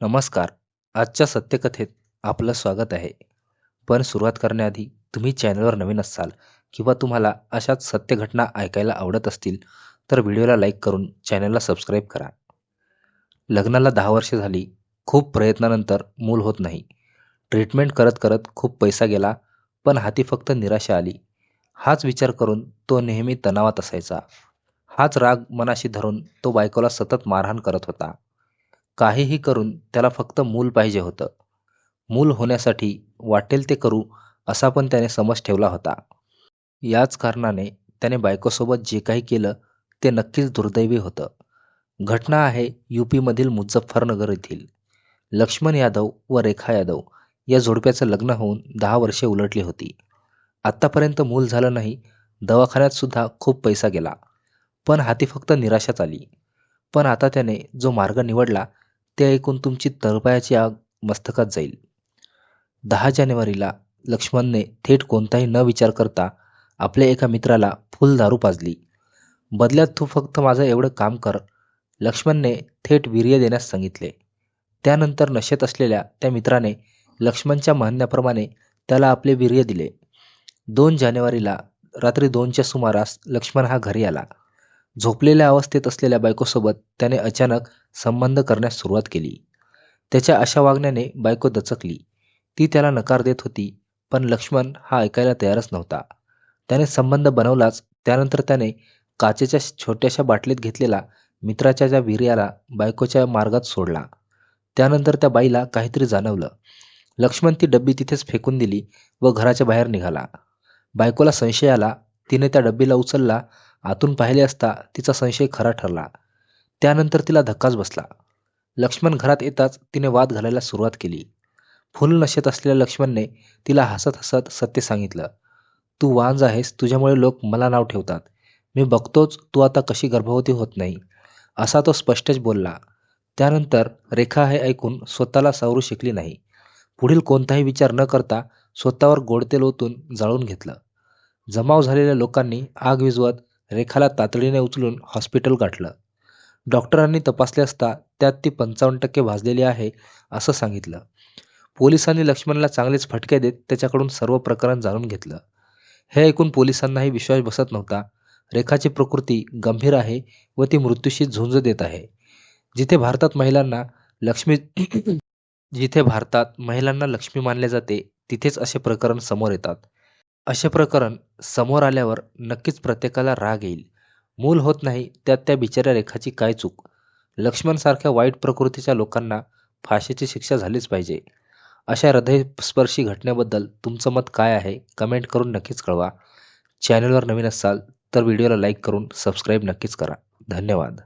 नमस्कार. आजच्या सत्यकथेत आपलं स्वागत आहे. पण सुरुवात करण्याआधी तुम्ही चॅनलवर नवीन असाल किंवा तुम्हाला अशाच सत्य घटना ऐकायला आवडत असतील तर व्हिडिओला लाईक करून चॅनलला सबस्क्राईब करा. लग्नाला दहा वर्षे झाली खूप प्रयत्नानंतर मूल होत नाही. ट्रीटमेंट करत करत खूप पैसा गेला पण हाती फक्त निराशा आली. हाच विचार करून तो नेहमी तणावात असायचा. हाच राग मनाशी धरून तो बायकोला सतत मारहाण करत होता. काहीही करून त्याला फक्त मूल पाहिजे होतं. मूल होण्यासाठी वाटेल ते करू असा पण त्याने समज ठेवला होता. याच कारणाने त्याने बायकोसोबत जे काही केलं ते नक्कीच दुर्दैवी होतं. घटना आहे यू पीमधील मुझफ्फरनगर येथील. लक्ष्मण यादव व रेखा यादव या जोडप्याचं लग्न होऊन दहा वर्षे उलटली होती. आत्तापर्यंत मूल झालं नाही दवाखान्यात सुद्धा खूप पैसा गेला. पण हाती फक्त निराशाच आली. पण आता त्याने जो मार्ग निवडला ते ऐकून तुमची तळपायाची आग मस्तकात जाईल. दहा जानेवारीला लक्ष्मणने थेट कोणताही न विचार करता आपल्या एका मित्राला फुल दारू पाजली. बदल्यात तू फक्त माझं एवढं काम कर लक्ष्मणने थेट वीर्य देण्यास सांगितले. त्यानंतर नशेत असलेल्या त्या मित्राने लक्ष्मणच्या म्हणण्याप्रमाणे त्याला आपले वीर्य दिले. दोन जानेवारीला रात्री दोनच्या सुमारास लक्ष्मण हा घरी आला. झोपलेल्या अवस्थेत असलेल्या बायकोसोबत त्याने अचानक संबंध करण्यास सुरुवात केली. त्याच्या अशा वागण्याने बायको दचकली. ती त्याला नकार देत होती पण लक्ष्मण हा ऐकायला तयारच नव्हता. त्याने संबंध बनवलाच त्यानंतर त्याने काचेच्या छोट्याशा बाटलीत घेतलेला मित्राच्या ज्या विर्याला बायकोच्या मार्गात सोडला. त्यानंतर त्या बाईला काहीतरी जाणवलं. लक्ष्मण ती डब्बी तिथेच फेकून दिली व घराच्या बाहेर निघाला. बायकोला संशय आला तिने त्या डब्बीला उचलला आतून पाहिले असता तिचा संशय खरा ठरला. त्यानंतर तिला धक्काच बसला. लक्ष्मण घरात येताच तिने वाद घालायला सुरुवात केली. फुल नशेत असलेल्या लक्ष्मणने तिला हसत हसत सत्य सांगितलं तू वांज आहेस तुझ्यामुळे लोक मला नाव ठेवतात. मी बघतोच तू आता कशी गर्भवती होत नाही. असा तो स्पष्टच बोलला. त्यानंतर रेखा हे ऐकून स्वतःला सावरू शिकली नाही. पुढील कोणताही विचार न करता स्वतःवर गोडतेल ओतून जाळून घेतलं. जमाव झालेल्या लोकांनी आग विझवत रेखाला तातडीने उचलून हॉस्पिटल गाठलं. डॉक्टरांनी तपासले असता त्यात ती पंचावन्न टक्के भाजलेली आहे असं सांगितलं. पोलिसांनी लक्ष्मणला चांगलेच फटके देत त्याच्याकडून सर्व प्रकरण जाणून घेतलं. हे ऐकून पोलिसांनाही विश्वास बसत नव्हता. रेखाची प्रकृती गंभीर आहे व ती मृत्यूशी झुंज देत आहे. जिथे भारतात महिलांना लक्ष्मी जिथे भारतात महिलांना लक्ष्मी मानले जाते तिथेच असे प्रकरण समोर येतात. असे प्रकरण समोर आल्यावर नक्कीच प्रत्येकाला राग येईल. मूल होत नाही त्यात त्या बिचाऱ्या रेखाची काय चूक? लक्ष्मणसारख्या वाईट प्रकृतीच्या लोकांना फाशीची शिक्षा झालीच पाहिजे. अशा हृदयस्पर्शी घटनेबद्दल तुमचं मत काय आहे कमेंट करून नक्कीच कळवा. चॅनलवर नवीन असाल तर व्हिडिओला लाईक करून सबस्क्राईब नक्कीच करा. धन्यवाद.